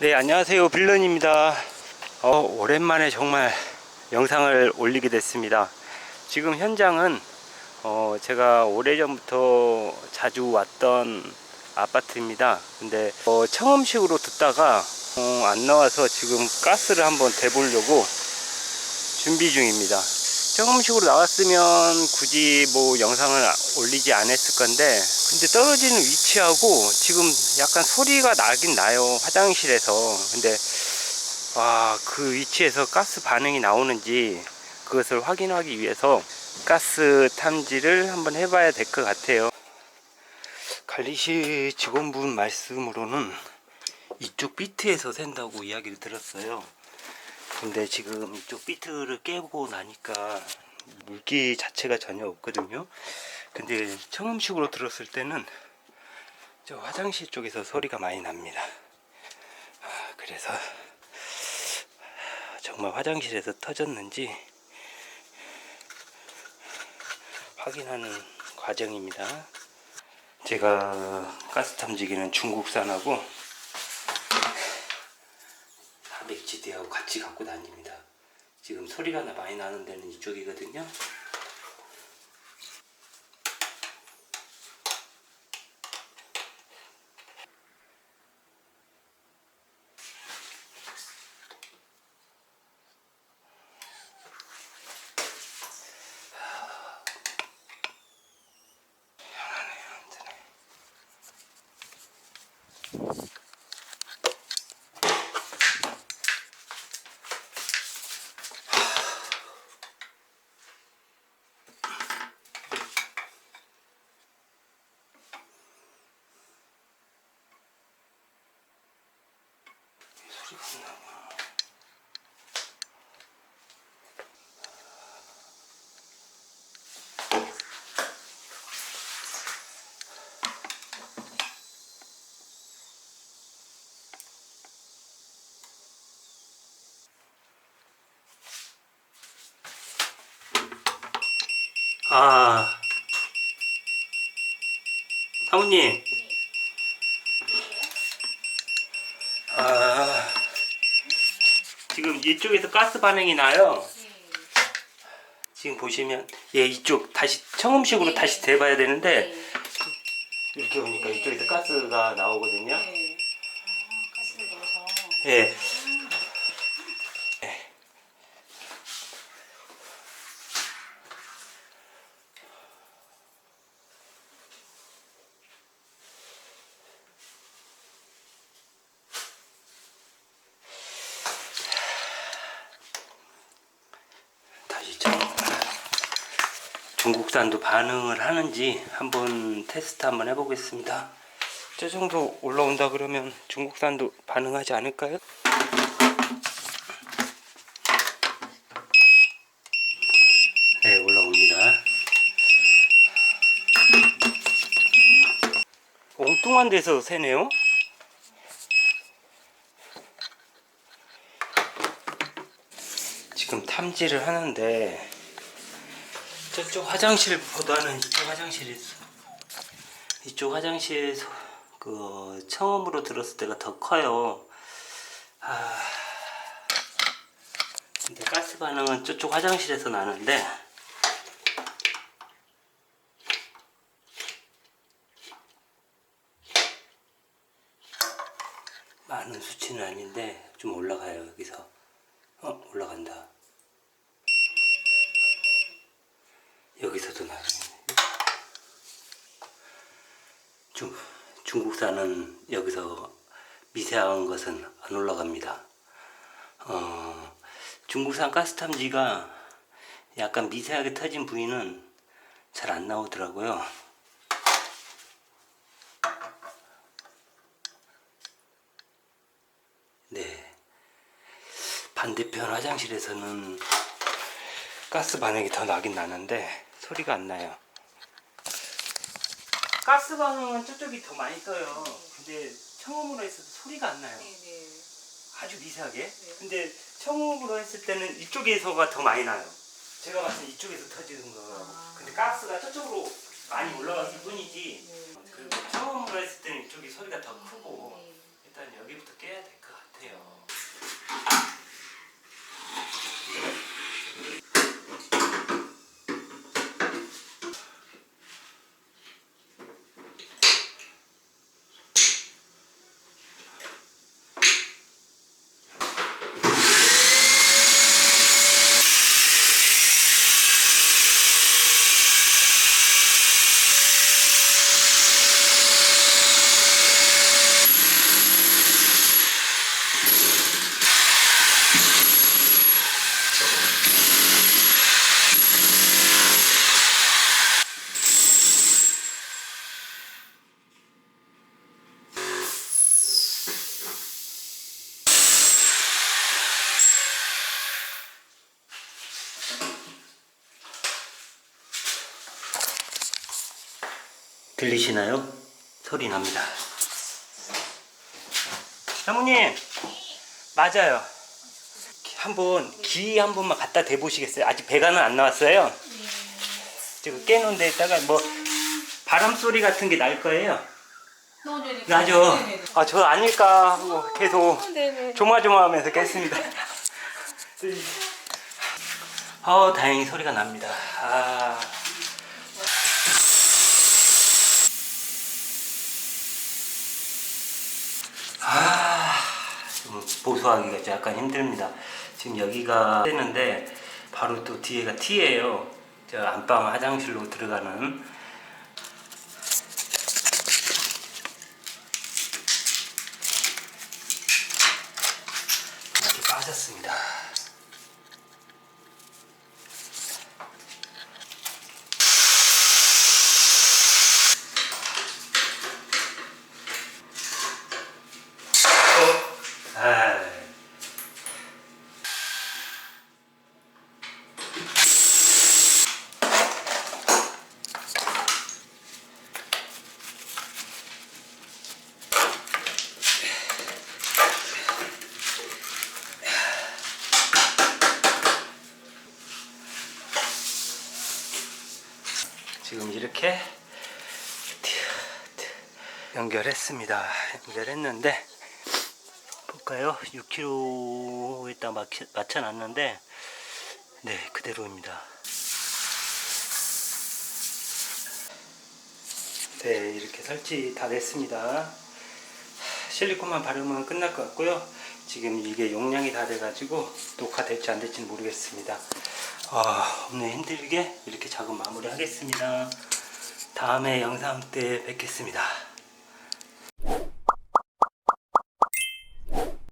네, 안녕하세요. 빌런입니다. 어, 오랜만에 정말 영상을 올리게 됐습니다. 지금 현장은 어, 제가 오래전부터 자주 왔던 아파트입니다. 근데 어, 청음식으로 듣다가 어, 안 나와서 지금 가스를 한번 대보려고 준비 중입니다. 청음식으로 나왔으면 굳이 뭐 영상을 올리지 않았을 건데 근데 떨어지는 위치하고 지금 약간 소리가 나긴 나요 화장실에서. 근데 와 그 위치에서 가스 반응이 나오는지 그것을 확인하기 위해서 가스 탐지를 한번 해봐야 될 것 같아요. 관리실 직원분 말씀으로는 이쪽 비트에서 샌다고 이야기를 들었어요 근데 지금 이쪽 비트를 깨고 나니까 물기 자체가 전혀 없거든요. 근데 청음식으로 들었을 때는 저 화장실 쪽에서 소리가 많이 납니다. 아, 그래서 정말 화장실에서 터졌는지 확인하는 과정입니다. 제가 가스 탐지기는 중국산하고 400GD하고 같이 갖고 다닙니다. 지금 소리가 나- 많이 나는 데는 이쪽이거든요. 아, 사모님. 지금 이쪽에서 가스 반응이 나요. 지금 보시면 예 이쪽 다시 청음식으로 네. 다시 대봐야 되는데 네. 이렇게 보니까 네. 이쪽에서 가스가 나오거든요. 네. 아, 가스를 넣어서. 예. 다시 청 중국산도 반응을 하는지 한번 테스트 한번 해보겠습니다. 저 정도 올라온다 그러면 중국산도 반응하지 않을까요? 네, 올라옵니다. 엉뚱한 데서 새네요? 지금 탐지를 하는데 저쪽 화장실보다는 이쪽 화장실이 이쪽 화장실에서 그 처음으로 들었을 때가 더 커요. 아, 근데 가스 반응은 저쪽 화장실에서 나는데 많은 수치는 아닌데 좀 올라가요 여기서. 어 올라간다. 여기서도 나요. 중, 중국산은 여기서 미세한 것은 안 올라갑니다. 어, 중국산 가스탐지가 약간 미세하게 터진 부위는 잘 안 나오더라고요. 네. 반대편 화장실에서는 가스 반응이 더 나긴 나는데 소리가 안 나요. 가스 반응은 저쪽이 더 많이 떠요. 근데 청음으로 했을 때 소리가 안 나요. 네, 네. 아주 미세하게. 근데 청음으로 했을 때는 이쪽에서가 더 많이 나요. 제가 봤을 때 이쪽에서 터지는 거예요. 아. 근데 가스가 저쪽으로 많이 올라갔을 뿐이지. 네. 그리고 청음으로 했을 때는 이쪽이 소리가 더 크고 네. 일단 여기부터 깨야 될 것 같아요. 들리시나요? 소리 납니다. 사모님, 맞아요. 한번 기 한 번만 갖다 대보시겠어요? 아직 배가는 안 나왔어요. 지금 깨놓은 데다가 뭐 바람 소리 같은 게 날 거예요. 나죠. 네네네. 아, 저 아닐까 하고 계속 어, 네네. 조마조마하면서 깼습니다. 아, 다행히 소리가 납니다. 아. 아, 좀 보수하기가 좀 약간 힘듭니다. 지금 여기가 되는데 바로 또 뒤에가 T예요. 저 안방 화장실로 들어가는 이렇게 빠졌습니다. 지금 이렇게 연결했습니다. 연결했는데 볼까요? 6kg에다 맞춰놨는데 네 그대로입니다. 네 이렇게 설치 다 됐습니다. 실리콘만 바르면 끝날 것 같고요. 지금 이게 용량이 다 돼가지고 녹화될지 안 될지는 모르겠습니다. 아, 오늘 힘들게 이렇게 작업 마무리 하겠습니다. 다음에 영상 때 뵙겠습니다.